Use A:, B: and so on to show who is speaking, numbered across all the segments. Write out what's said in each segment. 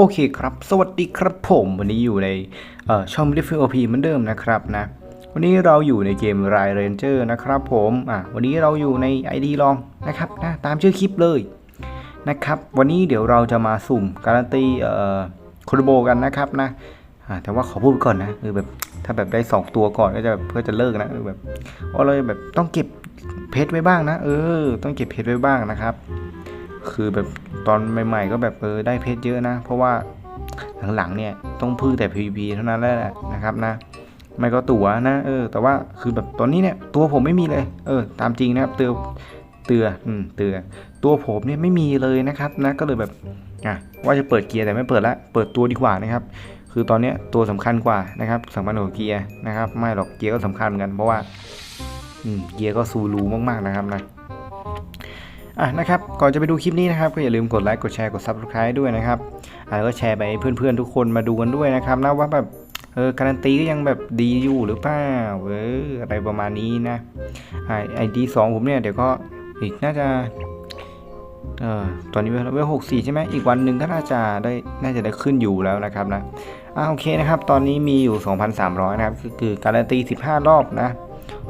A: โอเคครับ สวัสดีครับผมวันนี้อยู่ในเอ่อช่อง d i f f o p เหมือนเดิมนะครับนะ วันนี้เราอยู่ในเกม r i Ranger นะครับผมอะวันนี้เราอยู่ใน ID ลองนะครับนะตามชื่อคลิปเลยนะครับ วันนี้เดี๋ยวเราจะมาสุ่มการันตีเอ่อคโรโบกันนะครับนะอะแต่ว่าขอพูดก่อนนะคือแบบถ้าแบบได้ 2 ตัวก่อนก็จะแบบเพื่อจะเลิกนะเออแบบโอ้เราแบบต้องเก็บเพชรไว้บ้างนะ เออ ต้องเก็บเพชรไว้บ้างนะครับ คือแบบตอนใหม่ๆ ก็แบบเออได้เพชรเยอะนะ เพราะว่าหลังๆเนี่ยต้องพึ่งแต่ PVP เท่านั้นแหละนะครับนะ ไม่ก็ตั๋วนะ เออ แต่ว่าคือแบบตอนนี้เนี่ยตัวผมไม่มีเลย เออ ตามจริงนะครับเตือเตืออืมเตือตัวผมเนี่ยไม่มีเลยนะครับนะก็เลยแบบอะว่าจะเปิดเกียร์แต่ไม่เปิดละเปิดตัวดีกว่านะครับ คือตอนเนี้ยตัวสำคัญกว่านะครับสำคัญกว่าเกียร์นะครับ ไม่หรอกเกียร์ก็สำคัญเหมือนกันเพราะว่าอืมเกียร์ก็ซูรูมากๆนะครับนะ อะนะครับก่อนจะไปดูคลิปนี้นะครับก็อย่าลืมกดไลค์กดแชร์กด subscribe ด้วยนะครับอะแล้วก็แชร์ไปให้เพื่อนๆทุกคนมาดูกันด้วยนะครับนะว่าแบบเออการันตีก็ยังแบบดีอยู่หรือเปล่าเอออะไรประมาณนี้นะไอดีสองผมเนี่ยเดี๋ยวก็อีกน่าจะเออตอนนี้เวลหกสี่ใช่ไหมอีกวันหนึ่งก็น่าจะได้น่าจะได้ขึ้นอยู่แล้วนะครับนะอ่าโอเคนะครับ ตอนนี้มีอยู่ 2,300 นะครับ คือการันตี 15 รอบนะ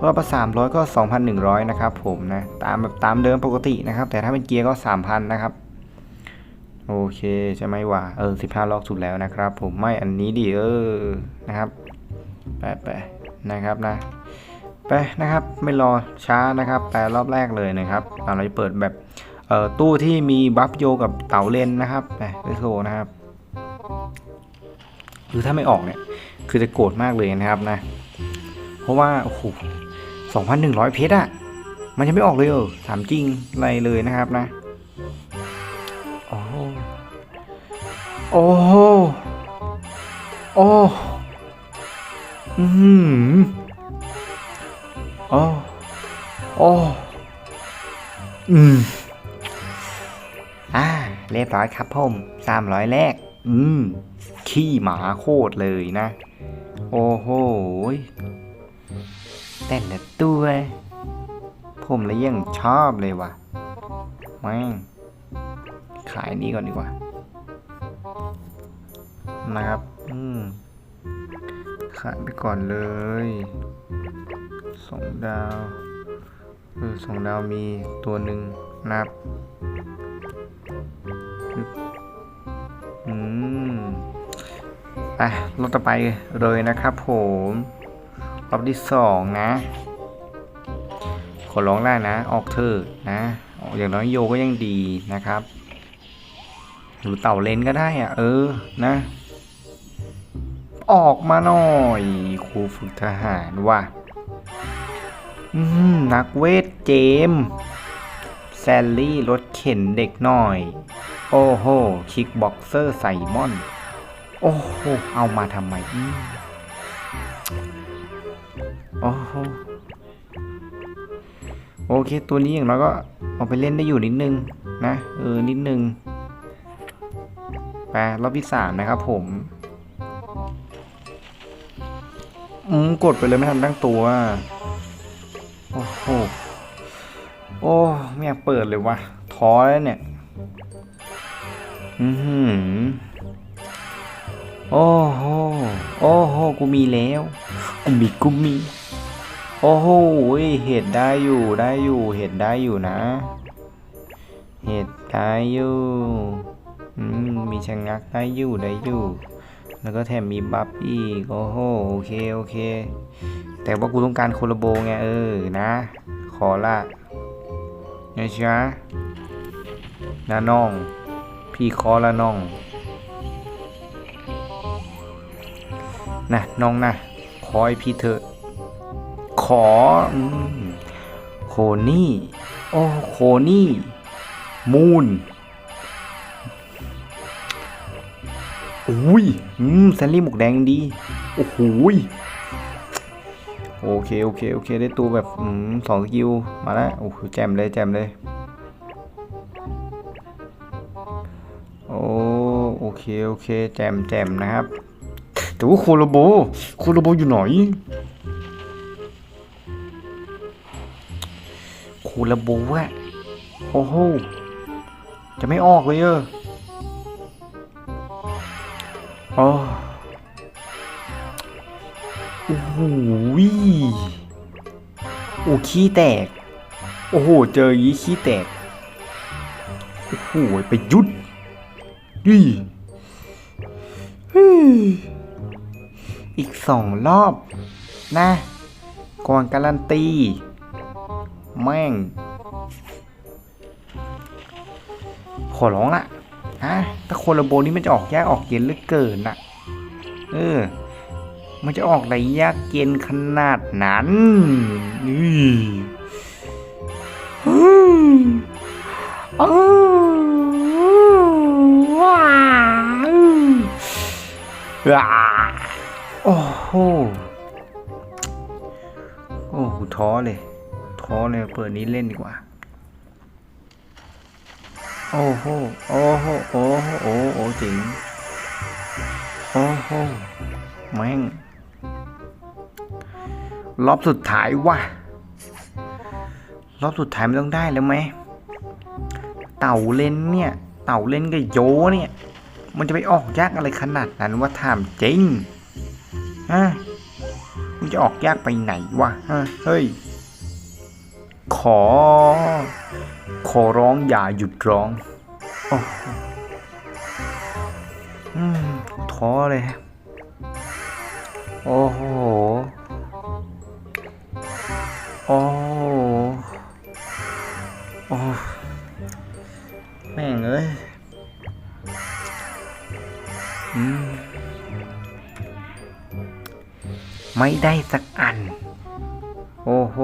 A: รอบละสามร้อยก็สองพันหนึ่งร้อยนะครับผมนะ ตามแบบตามเดิมปกตินะครับ แต่ถ้าเป็นเกียร์ก็สามพันนะครับ โอเคใช่ไหมวะเออสิบห้ารอบสุดแล้วนะครับ ผมไม่อันนี้ดิเออ นะครับไปไปนะครับนะ ไปนะครับ ไม่รอช้านะครับ ไปรอบแรกเลยนะครับ เราจะเปิดแบบเอ่อตู้ที่มีบัฟโยกับเต่าเลนนะครับไปเลโซนะครับหรือถ้าไม่ออกเนี่ย คือจะโกรธมากเลยนะครับนะ เพราะว่า โอ้โห สองพันหนึ่งร้อยเพชรอะมันจะไม่ออกเลยเออถามจริงอะไรเลยนะครับนะ โอ้โหโอ้โหโอ้อืมโอ้โอ้อืมอ่า เรียบร้อยครับผมสามร้อยแรก อืม ขี้หมาโคตรเลยนะ โอ้โห แต่ละตัว ผมเลยยังชอบเลยว่ะแม่งขายนี้ก่อนดีกว่า นะครับ อืม ขายไปก่อนเลยสองดาวเออสองดาวมีตัวหนึ่งนับอืมอะรถต่อไปเลยนะครับผม รอบที่สองนะ ขอร้องได้นะ ออกเถอะนะ อย่างน้อยโยก็ยังดีนะครับ หรือเต่าเลนก็ได้อะเออนะ ออกมาหน่อยครูฝึกทหารว่ะนักเวทเจมส์แซลลี่รถเข็นเด็กหน่อย โอ้โห คิกบ็อกเซอร์ไซมอน โอ้โห เอามาทำไมอืม โอ้โหโอเค ตัวนี้อย่างน้อยก็เอาไปเล่นได้อยู่นิดนึงนะ เออ นิดนึงไปรอบที่สามนะครับผมอืมกดไปเลยไม่ทันตั้งตัว โอ้โห โอ้ไม่อยากเปิดเลยวะท้อแล้วเนี่ย อือหือโอ้โห โอ้โห กูมีแล้ว กูมี กูมี โอ้โหเห็ดได้อยู่ได้อยู่เห็ดได้อยู่นะ เห็ดได้อยู่มีชะงักได้อยู่ได้อยู่ แล้วก็แถมมีบัฟอีกโอ้โหโอเคโอเค แต่ว่ากูต้องการโคลโบไงเออนะ ขอละนะจ๊ะนะน้อง พี่ขอละน้องนะน้องนะขอให้พี่เถอะ ขอโคนี่ โอ้โคนี่ มูนอุ้ย อืมแซลลี่หมวกแดงดี โอ้โหโอเค โอเค โอเค ได้ตัวแบบอืมสองสกิล มาแล้ว โอ้โห แจมเลย แจมเลย โอ้ โอเค โอเค แจมแจมนะครับแต่ว่าโคโลโบ โคโลโบอยู่ไหน คโลโบอะโอ้โห จะไม่ออกเลยเออโอ้โอ้โหโอ้ขี้แตก โอ้โห เจอยี้ขี้แตก โอ้โห ไปยุดนี่ฮึ่มอีกสองรอบ นะก่อนการันตี แม่ง ขอร้องละฮะถ้าคนละโบนี้มันจะออกยากออกเย็นหลือเกินนะเออ มันจะออกอะไรยากเย็นขนาดนั้นนี่ฮึ่มอ้าวว้าวว้าโอ้โห โอ้โหท้อเลย ท้อเลยเปิดนี้เล่นดีกว่า โอ้โห โอ้โห โอ้โห โอ้โหจริง โอ้โห แม่ง รอบสุดท้ายว่ะ รอบสุดท้ายมันต้องได้แล้วไหม เต่าเล่นเนี่ย เต่าเล่นกับโยเนี่ย มันจะไปออกยากอะไรขนาดนั้นว่าถามจริงฮะมันจะออกยากไปไหนวะฮะเฮ้ย ขอ ขอร้องอย่าหยุดร้องออืมท้อเลย โอ้โห โอ้โอ้แม่งเอ้ย อืม ไม่ได้สักอัน โอ้โห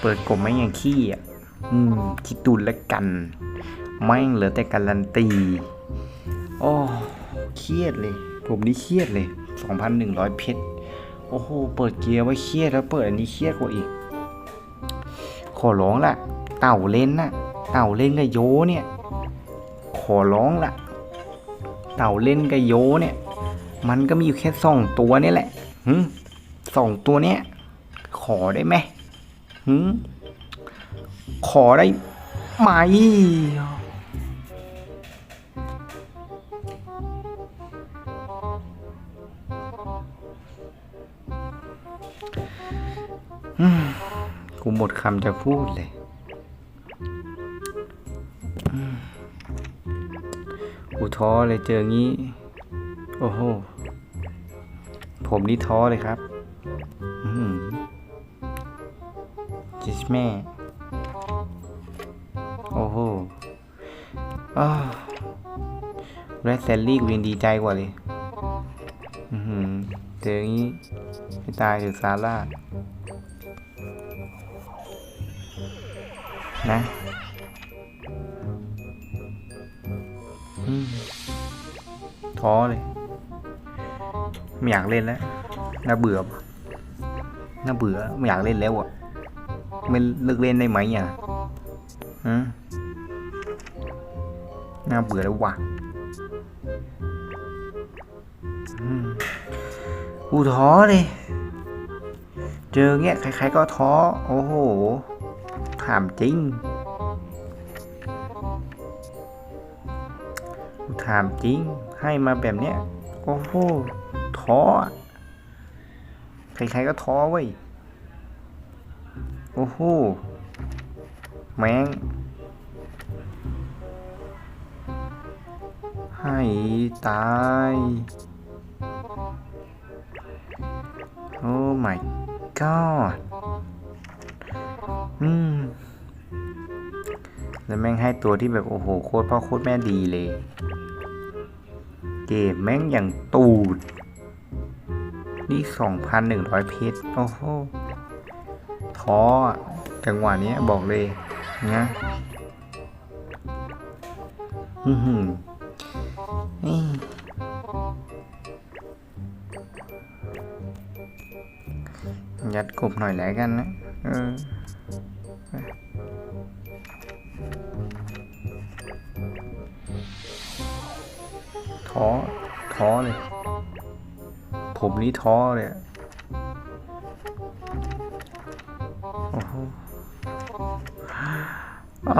A: เปิดกลมไม่ยังขี้อะ อืมคิดดูแล้วกันแม่งเหลือแต่การันตีโอ้เครียดเลย ผมนี่เครียดเลย 2,100 เพชร โอ้โห เปิดเกียร์ไว้เครียดแล้วเปิดอันนี้เครียดกว่าอีก ขอร้องละเต่าเล่นน่ะเต่าเล่นกับโยเนี่ย ขอร้องละเต่าเล่นกับโยเนี่ย มันก็มีอยู่แค่สองตัวนี่แหละหืมสองตัวเนี้ยขอได้ไหมหืม ขอได้ไหม กูหมดคำจะพูดเลย กูท้อเลยเจองี้ โอ้โห ผมนี่ท้อเลยครับ แม่ โอ้โหแรดแซลลี่กูยังดีใจกว่าเลยอือหือเจออย่างนี้ไม่ตายหรือซาร่า นะท้อเลย ไม่อยากเล่นแล้ว น่าเบื่อ น่าเบื่อ ไม่อยากเล่นแล้วอะ ไม่เลิกเล่นได้ไหมอะฮะน่าเบื่อแล้วว่ะอืมกูท้อเลย เจอเงี้ยใครๆก็ท้อ โอ้โห ถามจริงกูถามจริง ให้มาแบบเนี้ย โอ้โห ท้อ ใครๆก็ท้อเว้ย โอ้โหแมงให้ตาย โอ้ my god อืม แล้วแม่งให้ตัวที่แบบโอ้โห โคตรพ่อโคตรแม่ดีเลย เกมแม่งอย่างตูด นี่สองพันหนึ่งร้อยเพชร โอ้โห ท้อจังหวะนี้บอกเลยนะอือหือนี่ยัดกบหน่อยแล้วกันนะเออท้อท้อเลย ผมนี่ท้อเลย เจอ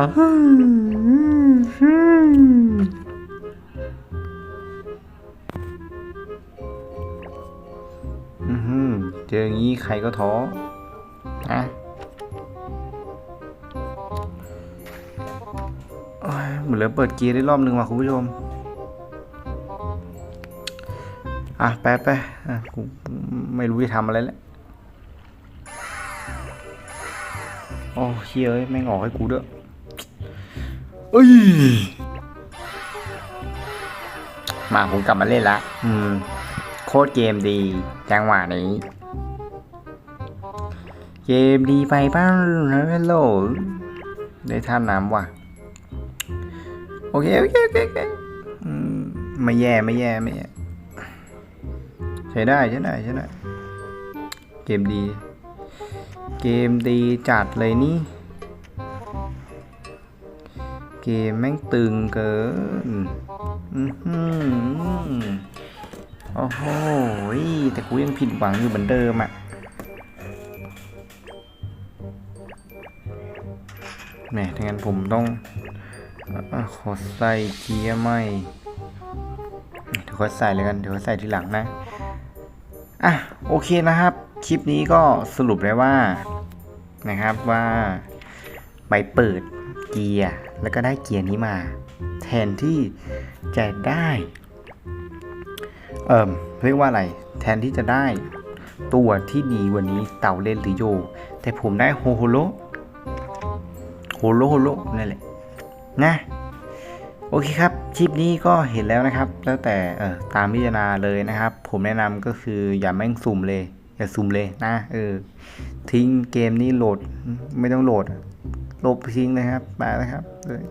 A: อย่างนี้ใครก็ท้อนะเหมือนเหลือเปิดเกียร์ได้รอบหนึ่งว่ะคุณผู้ชม อะไปไปอะกูไม่รู้จะทำอะไรแล้วโอ้เชี่ยเอ้ยแม่งออกให้กูด้วย เอ้ยมาผมกลับมาเล่นละ อืม โคตรเกมดี จังหวะนี้ เกมดีไปบ้างนะเฮลโหลได้ท่าน้ำว่ะ โอเค โอเค โอเคโอเคอืมไม่แย่ไม่แย่ไม่แย่ ใช้ได้ใช้ได้ใช้ได้ เกมดี เกมดีจัดเลยนี่ เกมแม่งตึงเกิน อือหือโอ้โห แต่กูยังผิดหวังอยู่เหมือนเดิมอะแหมถ้างั้นผมต้องอขอใส่เกียร์ใหม่เดี๋ยวค่อยใส่เลยกัน เดี๋ยวค่อยใส่ทีหลังนะ อะ โอเคนะครับ คลิปนี้ก็สรุปได้ว่า นะครับว่า ไปเปิด เกียร์แล้วก็ได้เกียร์นี้มา แทนที่จะได้เอ่มเรียกว่าอะไร แทนที่จะได้ตัวที่ดีกวันนี้เต่าเล่นหรือโย แต่ผมได้โฮโฮโลโฮโลโฮโลนั่นแหละนะโอเคครับคลิปนี้ก็เห็นแล้วนะครับ แล้วแต่ตามพิจารณาเลยนะครับ ผมแนะนำก็คืออย่าแม่งสุ่มเลย อย่าสุ่มเลยนะเออทิ้งเกมนี้โหลดไม่ต้องโหลด ลบทิ้งเลยครับไปนะครับเลย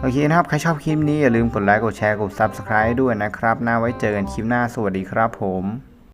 A: โอเคนะครับ ใครชอบคลิปนี้อย่าลืมกดไลค์กดแชร์กด Subscribe ด้วยนะครับหน้าไว้เจอกันคลิปหน้าสวัสดีครับผม